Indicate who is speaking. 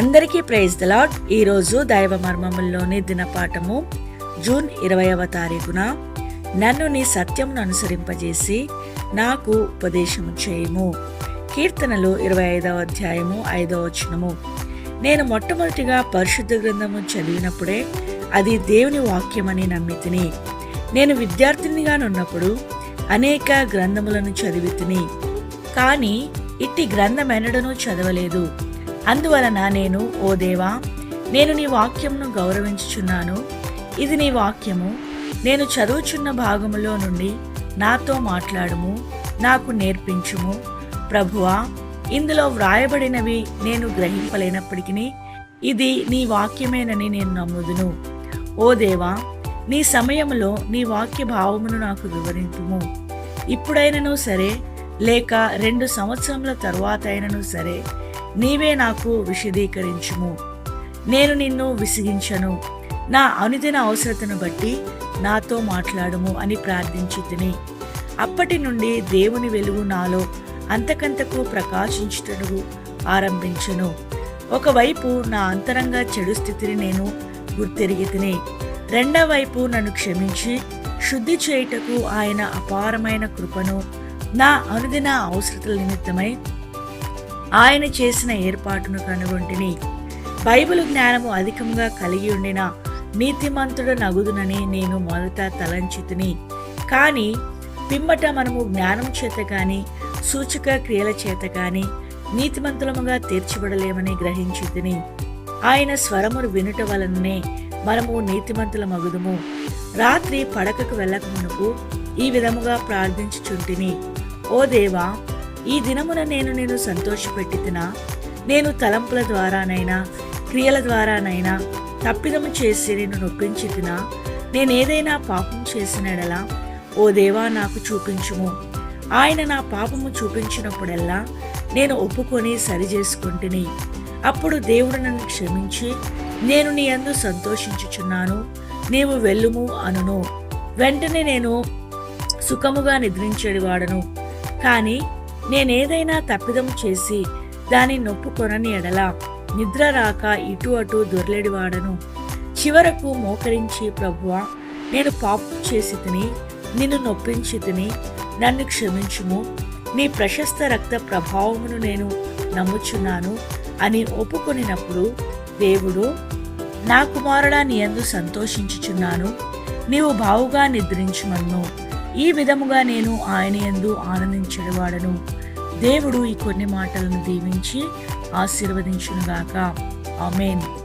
Speaker 1: అందరికీ praise the ఈరోజు దైవ మర్మముల్లోని దినపాఠము జూన్ ఇరవైవ తారీఖున. నన్ను నీ సత్యమును అనుసరింపజేసి నాకు ఉపదేశము చేయము. కీర్తనలు ఇరవై ఐదవ అధ్యాయము ఐదవ వచనము. నేను మొట్టమొదటిగా పరిశుద్ధ గ్రంథము చదివినప్పుడే అది దేవుని వాక్యమని నమ్మితిని. నేను విద్యార్థినిగానున్నప్పుడు అనేక గ్రంథములను చదివి తిని కానీ ఇట్టి గ్రంథమెనడను చదవలేదు. అందువలన నేను ఓ దేవా నేను నీ వాక్యంను గౌరవించుచున్నాను. ఇది నీ వాక్యము. నేను చదువుచున్న భాగములో నుండి నాతో మాట్లాడము నాకు నేర్పించుము. ప్రభువా ఇందులో వ్రాయబడినవి నేను గ్రహింపలేనప్పటికీ ఇది నీ వాక్యమేనని నేను నమ్ముదును. ఓ దేవా నీ సమయంలో నీ వాక్య భావమును నాకు వివరింపుము. ఇప్పుడైనను సరే లేక రెండు సంవత్సరముల తరువాత అయినను సరే నీవే నాకు విశదీకరించుము. నేను నిన్ను విసిగించను. నా అనుదిన అవసరతను బట్టి నాతో మాట్లాడము అని ప్రార్థించి తిని. అప్పటి నుండి దేవుని వెలుగు నాలో అంతకంతకు ప్రకాశించుటను ఆరంభించను. ఒకవైపు నా అంతరంగ చెడు స్థితిని నేను గుర్తిరిగి తిని రెండవ వైపు నన్ను క్షమించి శుద్ధి చేయుటకు ఆయన అపారమైన కృపను నా అనుదిన అవసరతల నిమిత్తమై ఆయన చేసిన ఏర్పాటును కనుగొంటిని. బైబిల్ జ్ఞానము అధికంగా కలిగి ఉండిన నీతిమంతుడు నగుదునని నేను మొదట తలంచితిని. కానీ పిమ్మట మనము జ్ఞానం చేత కానీ సూచక క్రియల చేత కానీ నీతిమంతులముగా తీర్చిబడలేమని గ్రహించి తిని ఆయన స్వరమును వినుట వలననే మనము నీతిమంతుల మగుదుము. రాత్రి పడకకు వెళ్ళక మునుపు ఈ విధముగా ప్రార్థించుచుంటిని. ఓ దేవా ఈ దినమున నేను నేను సంతోషపెట్టితినా? నేను తలంపుల ద్వారానైనా క్రియల ద్వారానైనా తప్పిదము చేసి నేను నొప్పించి తినా నేనేదైనా పాపం చేసినడలా ఓ దేవా నాకు చూపించుము. ఆయన నా పాపము చూపించినప్పుడల్లా నేను ఒప్పుకొని సరిచేసుకుంటుని. అప్పుడు దేవుడు నన్ను క్షమించి నేను నీ అందు సంతోషించుచున్నాను నీవు వెళ్ళుము అనును. వెంటనే నేను సుఖముగా నిద్రించేవాడను. కానీ నేనేదైనా తప్పిదం చేసి దాని నొప్పు కొనని ఎడల నిద్ర రాక ఇటు అటు దొర్లెడివాడను. చివరకు మోకరించి ప్రభువా నేను పాపం చేసి తిని నిన్ను నొప్పించి తిని నన్ను క్షమించుము. నీ ప్రశస్త రక్త ప్రభావమును నేను నమ్ముచున్నాను అని ఒప్పుకొనినప్పుడు దేవుడు నా కుమారుడా నీ యందు సంతోషించుచున్నాను. నీవు బావుగా నిద్రించుమన్ను. ఈ విధముగా నేను ఆయన యందు ఆనందించడవాడను దేవుడు ఈ కొన్ని మాటలను దీవించి ఆశీర్వదించునుగాక. ఆమెన్.